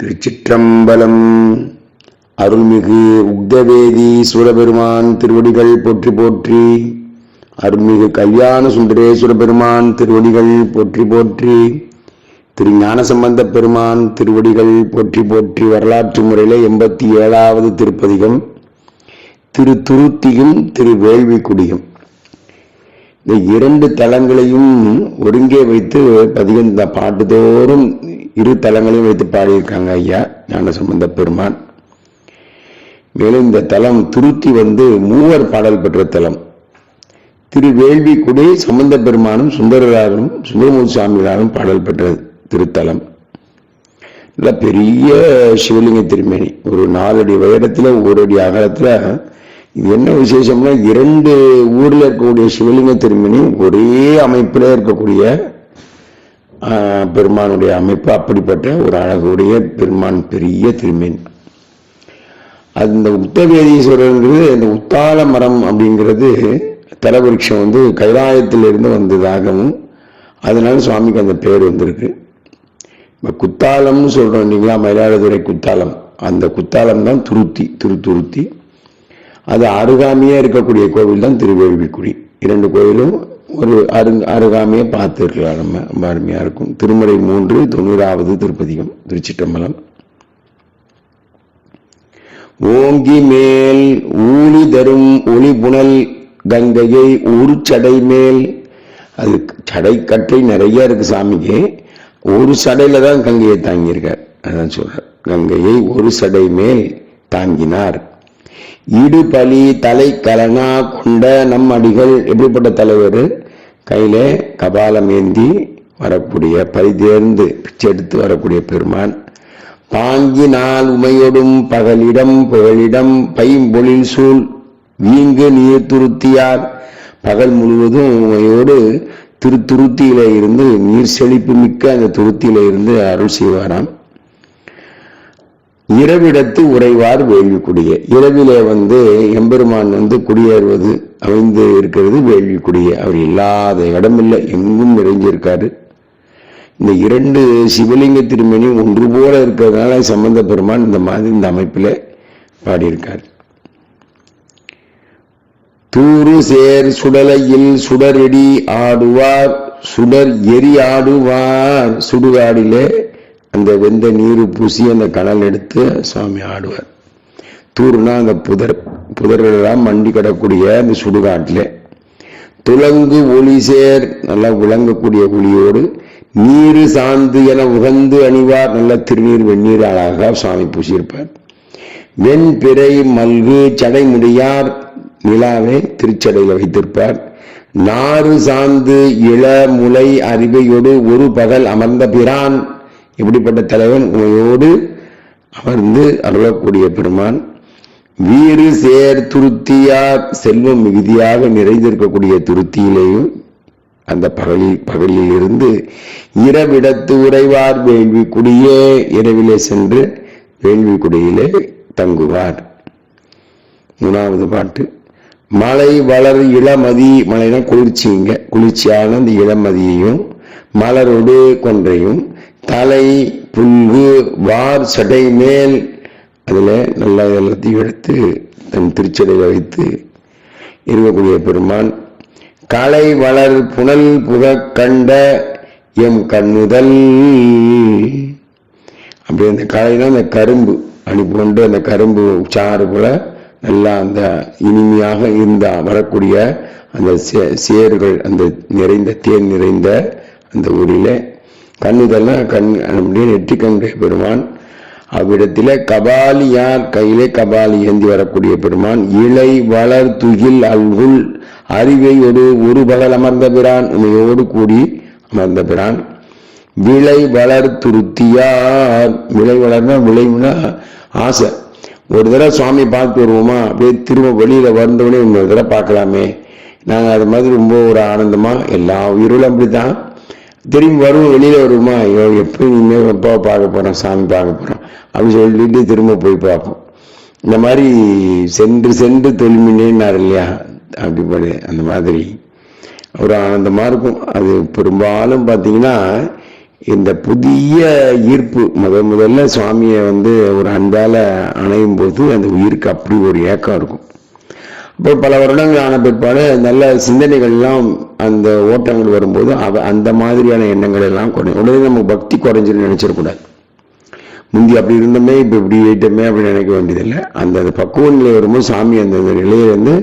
திருச்சிற்றம்பலம். அருள்மிகு உக்தவேதி சூரபெருமான் திருவடிகள் போற்றி போற்றி. அருள்மிகு கல்யாண சுந்தரேஸ்வர பெருமான் திருவடிகள் போற்றி போற்றி. திரு ஞானசம்பந்த பெருமான் திருவடிகள் போற்றி போற்றி. வரலாற்று முறையில எண்பத்தி ஏழாவது திருப்பதிகம். திரு துருத்தியும் திரு வேள்விக்குடியும் இந்த இரண்டு தலங்களையும் ஒருங்கே வைத்து பதிகம் இந்த பாட்டுதோறும் இரு தலங்களையும் வைத்து பாடியிருக்காங்க ஐயா ஞானசம்பந்த பெருமான். மேலும் இந்த தலம் துருத்தி வந்து மூவர் பாடல் பெற்ற தலம். திரு வேள்விக்குடி சம்பந்த பெருமானும் சுந்தரராரும் சுந்தரமூர்த்தி சுவாமிகளாரும் பாடல் பெற்ற திருத்தலம். நல்ல பெரிய சிவலிங்க திருமேனி. ஒரு நாலடி உயரத்தில் ஒரு அடி அகலத்தில் இது என்ன விசேஷம்னா இரண்டு ஊரில் இருக்கக்கூடிய சிவலிங்க திருமணி ஒரே அமைப்பில் இருக்கக்கூடிய பெருமானுடைய அமைப்பு அப்படிப்பட்ட ஒரு அழகுடைய பெருமான் பெரிய திருமேனி. அந்த உத்தவேதீஸ்வரர்ன்றது அந்த உத்தால மரம் அப்படிங்கிறது தலவிருட்சம் வந்து கைலாயத்திலிருந்து வந்ததாகவும் அதனால சுவாமிக்கு அந்த பேர் வந்திருக்கு. இப்போ குத்தாலம்னு சொல்கிறோம் இல்லைங்களா மயிலாடுதுறை குத்தாலம். அந்த குத்தாலம் தான் துருத்தி திருத்துருத்தி அது அருகாமையே இருக்கக்கூடிய கோவில் தான் திருவேள்விக்குடி. இரண்டு கோயிலும் ஒரு அரு அருகாமையை பார்த்துருக்கலாம். நம்ம ரொம்ப அருமையா இருக்கும். திருமுறை மூன்று தொண்ணூறாவது திருப்பதிகம் திருச்சிட்டம்பலம் ஓங்கி மேல் ஊழி தரும் ஒளி புனல் கங்கையை ஒரு சடை மேல். அது சடை கட்டை நிறைய இருக்கு சாமிக்கு. ஒரு சடையில தான் கங்கையை தாங்கியிருக்கார். அதான் சொல்றார் கங்கையை ஒரு சடை மேல் தாங்கினார். இடுபலி தலை கலனா கொண்ட நம் அடிகள் எப்படிப்பட்ட தலைவர்? கையில கபாலம் ஏந்தி வரக்கூடிய பரிதேர்ந்து பிச்சை எடுத்து வரக்கூடிய பெருமான் பாங்கினால் உமையொடும் பகலிடம் புகழிடம் பைம்பொழில் சூழ் வீங்கு நீர் துருத்தியார். பகல் முழுவதும் உமையோடு திருத்துருத்தியில இருந்து நீர் செழிப்பு மிக்க அந்த துருத்தியில இருந்து அருள் செய்வாராம். இரவிடத்து உறைவார் வேள்விக்குடிய. இரவிலே வந்து எம்பெருமான் வந்து குடியேறுவது அமைந்து இருக்கிறது வேள்விக்குடிய. அவர் இல்லாத இடமில்லை எங்கும் நிறைஞ்சிருக்காரு. இந்த இரண்டு சிவலிங்க திருமணி ஒன்று போல இருக்கிறதுனால சம்பந்த பெருமான் இந்த மாதிரி இந்த அமைப்பில் பாடியிருக்கார். தூறு சேர் சுடலையில் சுடரெடி ஆடுவார் சுடர் எரி ஆடுவார். சுடுகாடிலே அந்த வெந்த நீர் பூசி அந்த கடல் எடுத்து சுவாமி ஆடுவார். தூர்னா அந்த புதர் புதர்களெல்லாம் மண்டி கிடக்கூடிய அந்த சுடுகாட்டில். துலங்கு ஒளி சேர் நல்லா விளங்கக்கூடிய ஒளியோடு நீர் சாந்து என உகந்து அணிவார் நல்ல திருநீர் வெந்நீர் அழகாக சுவாமி பூசியிருப்பார். வெண் பிறை மல்கு சடைமுடியார் நிலாவை திருச்சடையில் வைத்திருப்பார். நாறு சாந்து இள முளை அறிவையோடு ஒரு பகல் அமர்ந்த பிரான் இப்படிப்பட்ட தலைவன் உமையோடு அமர்ந்து அருளக்கூடிய பெருமான் வீறு சேர் துருத்தியார் செல்வம் மிகுதியாக நிறைந்திருக்கக்கூடிய துருத்தியிலேயும் அந்த பகலில் பகலில் இருந்து இரவிடத்து உறைவார் வேள்வி குடியே இரவிலே சென்று வேள்வி குடியிலே தங்குவார். மூணாவது பாட்டு மலை வளர் இளமதி மலைனா குளிர்ச்சிங்க குளிர்ச்சியான அந்த இளமதியையும் மலரோடு கொன்றையும் தலை புங்கு வார் சடை மேல் அதில் நல்லா எல்லாத்தையும் எடுத்து தன் திருச்சடையில் வைத்து இருக்கக்கூடிய பெருமான். களை வளர் புனல் புக கண்ட எம் கண்ணுதல். அப்படி அந்த களைனா அந்த கரும்பு அனுப்பி கொண்டு அந்த கரும்பு சாறு போல நல்லா அந்த இனிமையாக இருந்த வரக்கூடிய அந்த சே- சேர்கள் அந்த நிறைந்த தேன் நிறைந்த அந்த ஊரில் கண்ணுதல்னா கண் அப்படியே நெற்றி கண்டு பெருமான். அவ்விடத்தில கபாலியார் கையிலே கபாலி ஏந்தி வரக்கூடிய பெருமான். இலை வளர் துகில் அல்குல் அறிவை ஒரு ஒரு பகல் அமர்ந்த பிரான். உமையோடு கூடி அமர்ந்த பிரான். விளை வளர் துருத்தியார். விளை வளர்னா விளைவுனா ஆசை. ஒரு தடவை சுவாமி பார்த்து வருவோமா? அப்படியே திரும்ப வெளியில வந்தவொடனே இன்னொரு தடவை பார்க்கலாமே. நாங்கள் அது மாதிரி ரொம்ப ஒரு ஆனந்தமா எல்லா உயிர்களும் அப்படித்தான். திரும்பி வருவோம் வெளியில வருவோமா? ஐயோ எப்போ இனிமேல் எப்போ பார்க்க போறோம் சாமி பார்க்க போறோம் அப்படின்னு சொல்லிட்டு திரும்ப போய் பார்ப்போம். இந்த மாதிரி சென்று சென்று தொழில்மின்னேன்னாரு இல்லையா? அப்படிப்படி அந்த மாதிரி ஒரு ஆனந்தமாக இருக்கும். அது பெரும்பாலும் பார்த்தீங்கன்னா இந்த புதிய ஈர்ப்பு முத முதல்ல சுவாமியை வந்து ஒரு அன்பால் அணையும் போது அந்த உயிருக்கு அப்படி ஒரு ஏக்கம் இருக்கும். இப்போ பல வருடங்கள் ஆன பிற்பாடு நல்ல சிந்தனைகள்லாம் அந்த ஓட்டங்கள் வரும்போது அவ அந்த மாதிரியான எண்ணங்கள் எல்லாம் குறையும். உடனே நமக்கு பக்தி குறைஞ்சுன்னு நினைச்சிடக்கூடாது முந்தி அப்படி இருந்தோமே இப்போ இப்படி ஆயிட்டோமே அப்படின்னு நினைக்க வேண்டியதில்லை. அந்த அந்த பக்குவ நிலை வரும்போது சாமி அந்த நிலையிலேருந்து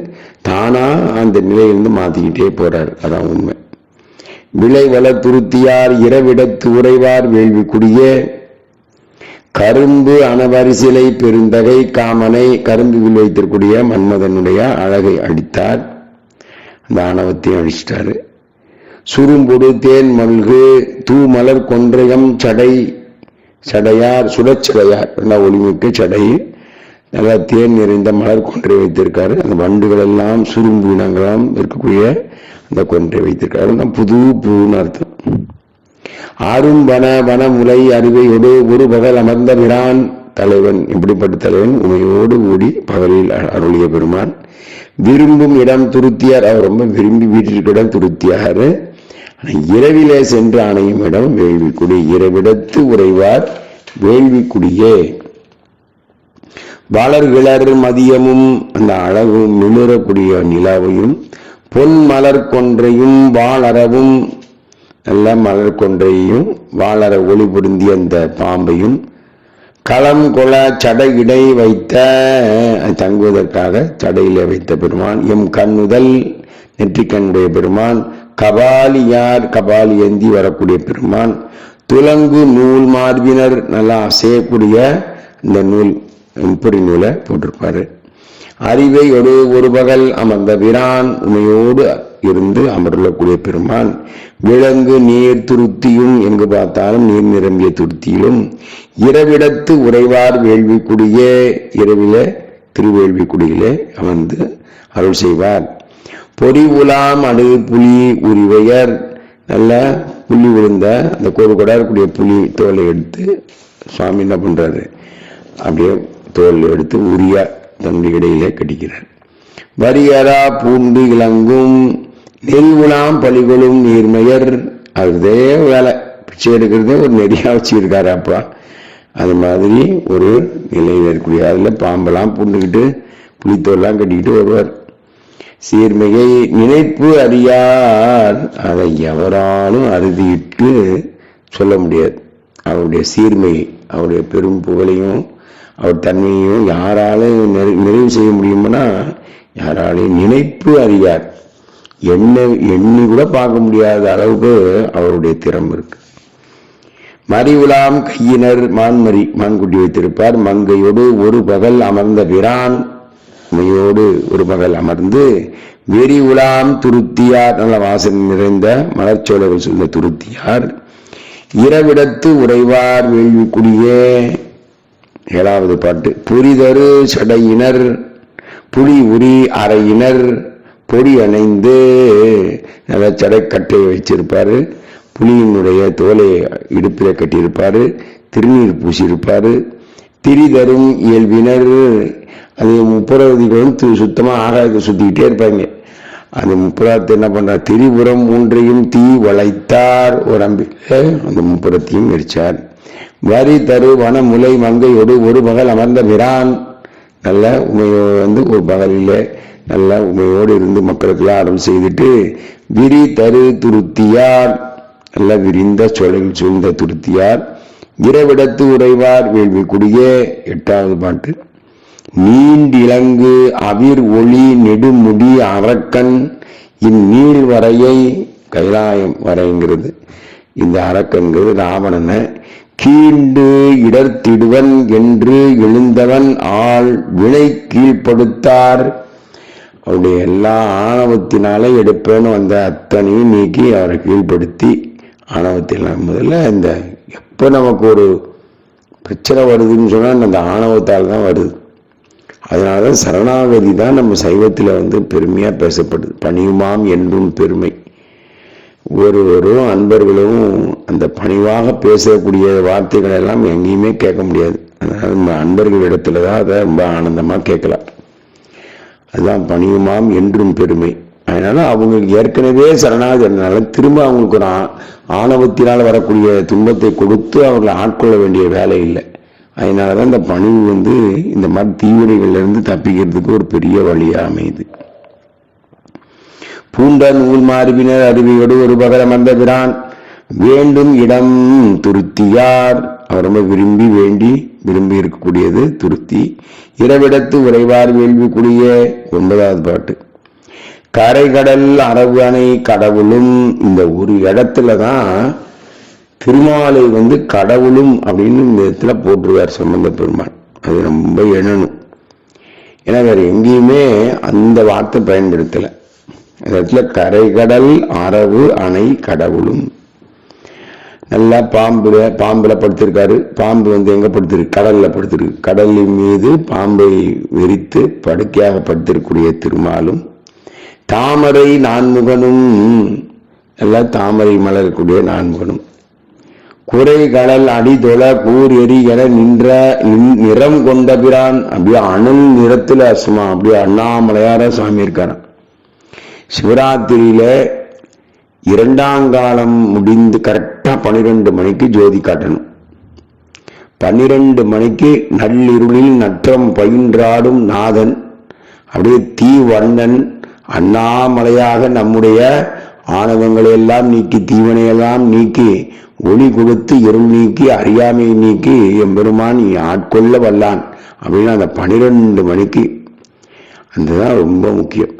தானாக அந்த நிலையிலேருந்து மாற்றிக்கிட்டே போகிறார் அதான் உண்மை. விளைவள துருத்தியார் இரவிடத்து உறைவார் வேள்விக்குடியே கரும்பு அனவரிசிலை பெருந்தகை காமனை கரும்புவில் வைத்திருக்கூடிய மன்மதனுடைய அழகை அடித்தார். அந்த ஆணவத்தையும் அழிச்சிட்டாரு. சுரும்பொடு தேன் மல்கு தூ மலர் கொன்றையம் சடை சடையார் சுடச்சடையார் நல்லா ஒளிமிக்க சடை. நல்லா தேன் நிறைந்த மலர் கொன்றை வைத்திருக்காரு. அந்த வண்டுகள் எல்லாம் சுரும்பு இனங்களாம் இருக்கக்கூடிய அந்த கொன்றை வைத்திருக்காரு. புது பூன்னு அர்த்தம். ஆறும் வன வனமுலை அருவையோடு ஒரு பகல் அமர்ந்த பிரான் தலைவன் இப்படிப்பட்ட தலைவன் உமையோடு கூடி பகலில் அருளிய பெருமான். விரும்பும் இடம் துருத்தியார். அவர் ரொம்ப விரும்பி வீட்டிற்கு இடம் துருத்தியார். இரவிலே சென்று அணையும் இடம் வேள்விக்குடி. இரவிடத்து உறைவார் வேள்விக்குடியே. வளர்கிளர் மதியமும் அந்த அழகும் நிமிரக்கூடிய நிலாவையும் பொன் மலர் கொன்றையும் வாளரவும் நல்ல மலர் கொன்றையும் வாளர ஒளி பொருந்திய அந்த பாம்பையும் களம் கொல சடையிடை வைத்த தங்குவதற்காக சடையிலே வைத்த பெருமான். எம் கண்ணுதல் நெற்றிக்கண்ணுடைய பெருமான். கபாலியார் கபாலி ஏந்தி வரக்கூடிய பெருமான். துலங்கு நூல் மார்பினர் நல்லா அசையக்கூடிய இந்த நூல் பொறி நூலை போட்டிருப்பாரு. அறிவை ஒரு ஒரு பகல் அமர்ந்த பிரான் உமையோடு இருந்து அமர்லக்கூடிய பெருமான் விலங்கு நீர் துருத்தியும் எங்கு பார்த்தாலும் நீர் நிரம்பிய துருத்தியிலும் இரவிடத்து உறைவார் வேள்விக்குடியே இரவிலே திருவேள்விக்குடியிலே அமர்ந்து அருள் செய்வார். பொறி உலாம் அடு புலி உரிவையர் நல்ல புள்ளி விழுந்த அந்த கோடு இருக்கக்கூடிய புலி தோலை எடுத்து சுவாமி என்ன பண்றாரு? அப்படியே தோல் எடுத்து உரியா தன்னுடைய இடையிலே கட்டிக்கிறார். வரியரா பூண்டு இளங்கும் நெல் உலாம் பலிகளும் நீர்மையர். அதே வேலை. பிச்சை எடுக்கிறதே ஒரு நெறியா வச்சிருக்காரு அப்பா. அது மாதிரி ஒரு நிலையில் இருக்கக்கூடிய அதில் பாம்பெல்லாம் பூண்டுக்கிட்டு புளித்தோல்லாம் கட்டிக்கிட்டு வருவார். சீர்மிகை நினைப்பு அறியார். அதை எவராலும் அறுதியிட்டு சொல்ல முடியாது. அவருடைய சீர்மை அவருடைய பெரும் புகழையும் அவர் தன்மையையும் யாராலும் நிறைவு செய்ய முடியும்னா யாராலையும் நினைப்பு அறியார். என்ன எண்ணி கூட பார்க்க முடியாத அளவுக்கு அவருடைய திறம் இருக்கு. மறிவுலாம் கையினர் மான்மரி மான்குட்டி வைத்திருப்பார். மங்கையோடு ஒரு பகல் அமர்ந்த விரான்மையோடு ஒரு பகல் அமர்ந்து வெறி உலாம் துருத்தியார் நல்ல வாசனை நிறைந்த மலர்ச்சோலைகள் சொல்ல துருத்தியார். இரவிடத்து உறைவார் வேள்விக்குடியே. ஏழாவது பாட்டு புரிதரு சடையினர் புலி உரி அறையினர் பொடி அணைந்து நல்ல சடைக்கட்டையை வச்சிருப்பார் புலியினுடைய தோலை இடுப்பில் கட்டியிருப்பார். திருநீர் பூசியிருப்பார். திரி தரும் இயல்பினர் அது முப்புறவதிகளும் சுத்தமாக ஆகாயத்தை சுற்றிக்கிட்டே இருப்பாங்க. அந்த முப்புறத்தை என்ன பண்ணுறார் திரிபுரம் மூன்றையும் தீ வளைத்தார் உடம்பில் அந்த முப்புறத்தையும் எரிச்சார். வரி தரு வன முலை மங்கையோடு ஒரு பகல் அமர்ந்த பிரான். நல்ல உமையோ வந்து ஒரு பகலில் நல்ல உமையோடு இருந்து மக்களுக்கு அருள் செய்துட்டு விரி தரு துருத்தியார். நல்ல விரிந்த சொலையில் சூழ்ந்த துருத்தியார். இரவிடத்து உறைவார் வேள்விக்குடியே. எட்டாவது பாட்டு. நீண்டிலங்கு அவிர் ஒளி நெடுமுடி அரக்கன். இந்நீள் வரையை கைலாயம் வரைங்கிறது. இந்த அரக்கன்கிறது ராவணனை. கீண்டு இடர்த்திடுவன் என்று எழுந்தவன் ஆள் வினை கீழ்ப்படுத்தார். அவருடைய எல்லா ஆணவத்தினாலே எடுப்பேன்னு வந்த அத்தனையும் நீக்கி அவரை கீழ்ப்படுத்தி ஆணவத்தினால் முதல்ல இந்த எப்போ நமக்கு ஒரு பிரச்சனை வருதுன்னு சொன்னால் அந்த ஆணவத்தால் தான் வருது. அதனால தான் சரணாகதி தான் நம்ம சைவத்தில் வந்து பெருமையாக பேசப்படுது. பணியுமாம் என்றும் பெருமை. ஒருவரும் அன்பர்களும் அந்த பணிவாக பேசக்கூடிய வார்த்தைகள் எல்லாம் எங்கேயுமே கேட்க முடியாது. அதனால் நம்ம அன்பர்கள் இடத்துல தான் அதை ரொம்ப ஆனந்தமாக கேட்கலாம். அதுதான் பணியுமாம் என்றும் பெருமை. அதனால அவங்களுக்கு ஏற்கனவே சரணாகிறதுனால திரும்ப அவங்களுக்கு ஒரு ஆணவத்தினால் வரக்கூடிய துன்பத்தை கொடுத்து அவர்களை ஆட்கொள்ள வேண்டிய வேலை இல்லை. அதனாலதான் இந்த பணிவு வந்து இந்த மாதிரி தீவிரைகள்லேருந்து தப்பிக்கிறதுக்கு ஒரு பெரிய வழியாக அமையுது. பூண்ட நூல் மாறுவினர் அருவியோடு ஒரு பகரம் வந்த பிரான் வேண்டும் இடம் துருத்தியார். அவர் ரொம்ப விரும்பி வேண்டி விரும்பி இருக்கக்கூடியது துருத்தி இரவிடத்து உறைவார் வேள்விக்குரிய ஒன்பதாவது பாட்டு. கரைகடல் அரவு அணை கடவுளும் இந்த ஒரு இடத்துல தான் திருமாலை வந்து கடவுளும் அப்படின்னு இந்த இடத்துல போட்டுருவார் சம்பந்த பெருமாள். அது ரொம்ப எண்ணணும். ஏன்னா வேற எங்கேயுமே அந்த வார்த்தை பயன்படுத்தலை. இந்த இடத்துல கரைகடல் அரவு அணை கடவுளும். நல்லா பாம்புல பாம்புல படுத்திருக்காரு. பாம்பு வந்து எங்க படுத்திருக்கு? கடல்ல படுத்திருக்கு. கடலின் மீது பாம்பை வெறித்து படுக்கையாக படுத்திருக்கூடிய திருமாலும் தாமரை நான்முகனும் எல்லாம் தாமரை மலரக்கூடிய நான்முகனும். குறை கடல் அடிதொல கூர் எரி என நின்ற நிறம் கொண்ட பிரான் அப்படியே அனல் நிறத்துல சும்மா அப்படியே அண்ணாமலையார சாமி இருக்காராம். சிவராத்திரியில இரண்டாம் காலம் முடிந்து கரெக்ட் பன்னிரெண்டு மணிக்கு ஜோதி காட்டணும். பன்னிரெண்டு மணிக்கு நள்ளிருளில் நற்றம் பயின்றாடும் நாதன் அப்படியே தீவண்ணன் அண்ணாமலையாக நம்முடைய ஆணவங்களை எல்லாம் நீக்கி தீவனையெல்லாம் நீக்கி ஒளி கொடுத்து இருள் நீக்கி அறியாமையை நீக்கி எம்பெருமான் நீ ஆட்கொள்ள வல்லான் அப்படின்னு அந்த பன்னிரெண்டு மணிக்கு. அதுதான் ரொம்ப முக்கியம்.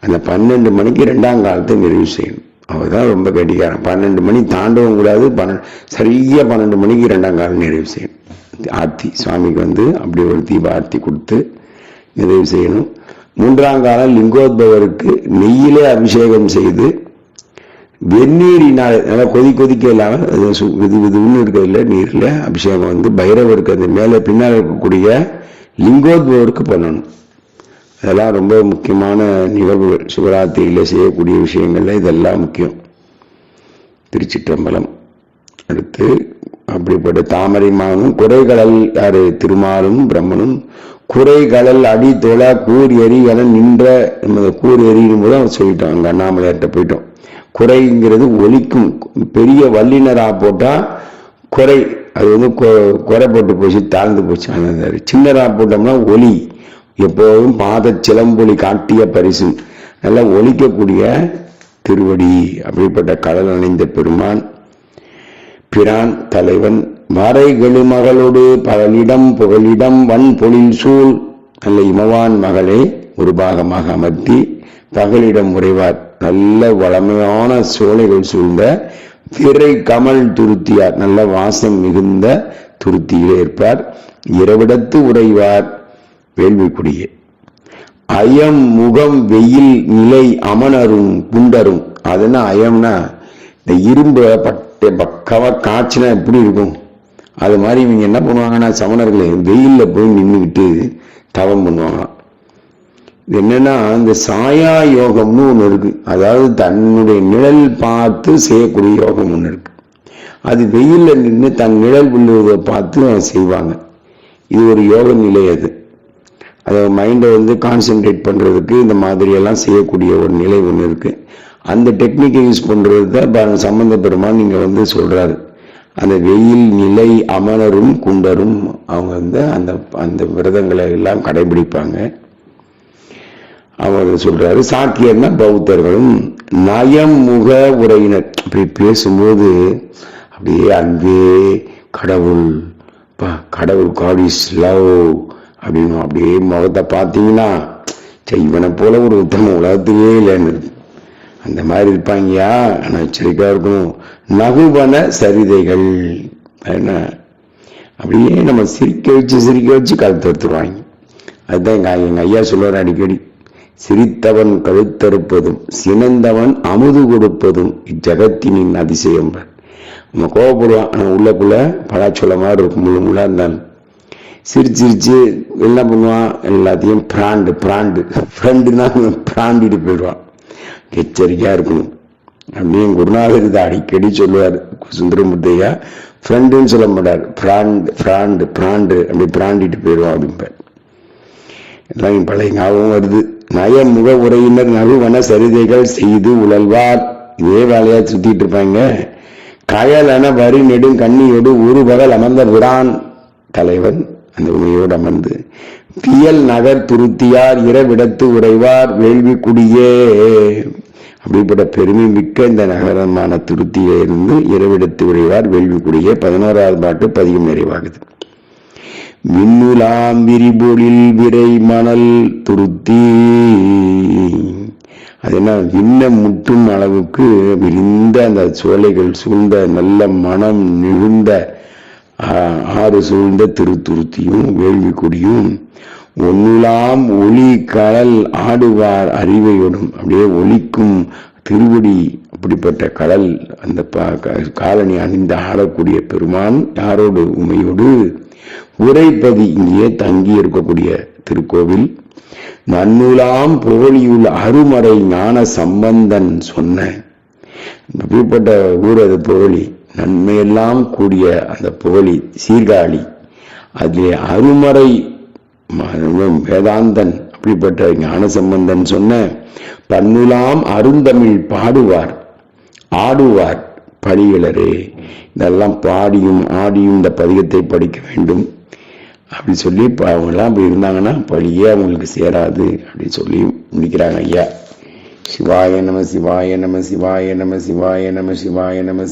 அந்த பன்னெண்டு மணிக்கு ரெண்டாம் காலத்தை நிறைவு செய்யணும். அவர்தான் ரொம்ப கெட்டிக்காரன் பன்னெண்டு மணி தாண்டவும் கூடாது. பன்னெண்டு சரியா பன்னெண்டு மணிக்கு ரெண்டாம் காலம் நிறைவு செய்யணும். ஆர்த்தி சுவாமிக்கு வந்து அப்படி ஒரு தீப ஆர்த்தி கொடுத்து நிறைவு செய்யணும். மூன்றாம் காலம் லிங்கோத்பவருக்கு நெய்யிலே அபிஷேகம் செய்து வெந்நீரினால் நல்லா கொதி கொதிக்க இல்லாமல் சு- விது விதுன்னு இருக்கிறதுல நீரில் அபிஷேகம் வந்து பைரவருக்கு அந்த மேலே பின்னால் இருக்கக்கூடிய லிங்கோத்பவருக்கு பண்ணணும். அதெல்லாம் ரொம்ப முக்கியமான நிகழ்வுகள். சிவராத்திரியில் செய்யக்கூடிய விஷயங்கள்ல இதெல்லாம் முக்கியம். திருச்சிற்றம்பலம். அடுத்து அப்படிப்பட்ட தாமரை மானும் குறைகளல் யாரு திருமாலும் பிரம்மனும் குறைகளல் அடி தொழ கூர் எரி என நின்ற நம்ம கூர் எரியும் போது அவன் சொல்லிட்டோம் அங்கே அண்ணாமலையார்ட்ட போயிட்டோம். குறைங்கிறது ஒலிக்கும். பெரிய வல்லினராக போட்டால் குறை. அது வந்து கொ- குறை போட்டு போச்சு தாழ்ந்து போச்சு. அந்த சின்னராக போட்டோம்னா ஒலி. எப்போதும் பாத சிலம்பொலி காட்டிய பரிசு. நல்லா ஒழிக்கக்கூடிய திருவடி. அப்படிப்பட்ட கடல் அணைந்த பெருமான் பிரான் தலைவன் வரை மகளோடு பகலிடம் புகழிடம் வன் பொழில் சூழ். நல்ல இமவான் மகளை ஒரு பாகமாக அமர்த்தி பகலிடம் உறைவார். நல்ல வளமையான சோலைகள் சூழ்ந்த திரை கமல் துருத்தியார். நல்ல வாசம் மிகுந்த துருத்தியிலே இருப்பார். இரவிடத்து உறைவார். வேள்விக்குடியே அயம் முகம் வெயில் நிலை அமனரும் குண்டரும் அதுனா அயம்னா இந்த இரும்பு பட்டை பக்கவா காய்ச்சினா எப்படி இருக்கும்? அது மாதிரி இவங்க என்ன பண்ணுவாங்கன்னா சமணர்கள் வெயிலில் போய் நின்றுக்கிட்டு தவம் பண்ணுவாங்களாம் இது என்னன்னா இந்த சாயா யோகம்னு ஒன்று இருக்கு. அதாவது தன்னுடைய நிழல் பார்த்து செய்யக்கூடிய யோகம் ஒன்று இருக்கு. அது வெயிலில் நின்று தன் நிழல் விழுவதை பார்த்து அவன் செய்வாங்க. இது ஒரு யோக நிலை அது. அதை மைண்டை வந்து கான்சென்ட்ரேட் பண்ணுறதுக்கு இந்த மாதிரியெல்லாம் செய்யக்கூடிய ஒரு நிலை ஒன்று இருக்குது அந்த டெக்னிக்கை யூஸ் பண்ணுறது தான் ப- சம்பந்த பெருமான் வந்து சொல்கிறாரு அந்த வெயில் நிலை அமலரும் குண்டரும் அவங்க வந்து அந்த அந்த விரதங்களை எல்லாம் கடைபிடிப்பாங்க. அவர் சொல்றாரு சாக்கியர்னா பௌத்தர்களும் நயம் முக உரையினர். அப்படி பேசும்போது அப்படியே அன்பே கடவுள் பா கடவுள் காட் இஸ் லவ் அப்படின்னு அப்படியே முகத்தை பார்த்தீங்கன்னா சே, இவனை போல ஒரு உத்தம உலகத்திலே இல்லைன்னு அந்த மாதிரி இருப்பாங்கயா? ஆனால் எச்சரிக்கையாக இருக்கணும். நகுவன சரிதைகள். என்ன? அப்படியே நம்ம சிரிக்க வச்சு சிரிக்க வச்சு கழுத்து எடுத்துருவாங்க. அதுதான் எங்க எங்கள் ஐயா சொல்லுவார் அடிக்கடி. சிரித்தவன் கழுத்தறுப்பதும் சினந்தவன் அமுது கொடுப்பதும் இச்சகத்தினின் அதிசயம் நம்ம கோவப்படுவான் ஆனால் உள்ளக்குள்ள பலாச்சொல்ல மாதிரி இருக்கும் முழு முழா இருந்தாலும் சிரிச்சு சிரிச்சு என்ன பண்ணுவான் எல்லாத்தையும் பிராண்டு பிராண்டு ஃப்ரெண்டுனா பிராண்டிட்டு போயிடுவான். எச்சரிக்கையாக இருக்கணும். அப்படியே குருநாதர் இதை அடிக்கடி சொல்லுவார் சுந்தரமுத்தையா ஃப்ரெண்டுன்னு சொல்ல மாட்டார். பிராண்டு பிராண்டு பிராண்டு அப்படி பிராண்டிட்டு போயிடுவான் அப்படிம்பார் எல்லாம் பழைய ஞாபகம் வருது. நய முக உரையினர் நகுவன சரிதைகள் செய்து உழல்வார். இதே வேலையாக சுற்றிட்டு இருப்பாங்க. கயலன வரி நெடும் கண்ணியோடு ஒரு பகல் அமர்ந்த விரான் தலைவன். அந்த உமையோடு அமர்ந்து தியல் நகர் துருத்தியார் இரவிடத்து உறைவார் வேள்வி குடியே. அப்படிப்பட்ட பெருமை மிக்க இந்த நகரமான திருத்தியில இருந்து இரவிடத்து உறைவார் வேள்வி குடியே. பதினோராவது பாட்டு பதியும் நிறைவாகுது. மின்னுலாம் விரிபொழில் விரை மணல் துருத்தி. அது என்ன விண்ண முட்டும் அளவுக்கு விரிந்த அந்த சோலைகள் சூழ்ந்த நல்ல மனம் நிகழ்ந்த ஆறு சூழ்ந்த திருத்துருத்தியும் வேள்விக்குடியும் ஒன்னுலாம் ஒளி கடல் ஆடுவார் அறிவையோடும் அப்படியே ஒலிக்கும் திருவடி அப்படிப்பட்ட கடல் அந்த காலனி க- அணிந்து ஆடக்கூடிய பெருமான் யாரோடு? உமையோடு. உரைப்பதி இங்கேயே தங்கி இருக்கக்கூடிய திருக்கோவில். நன்னூலாம் புகழியுள் அருமறை ஞான சம்பந்தன் சொன்ன அப்படிப்பட்ட ஊர் அது புகழி. நன்மையெல்லாம் கூடிய அந்த புகழி சீர்காழி. அதிலே அருமறை ம- வேதாந்தன் அப்படிப்பட்ட ஞானசம்பந்தன் சொன்ன பன்னுலாம் அருந்தமிழ் பாடுவார் ஆடுவார் பழிகளரே இதெல்லாம் பாடியும் ஆடியும் இந்த பதிகத்தை படிக்க வேண்டும். அப்படி சொல்லி இப்போ அவங்கெல்லாம் அப்படி இருந்தாங்கன்னா பழியே அவங்களுக்கு சேராது அப்படின்னு சொல்லி முடிக்கிறாங்க ஐயா. சிவாய நம சிவாய நம சிவாய நம சிவாய நம சிவாய நம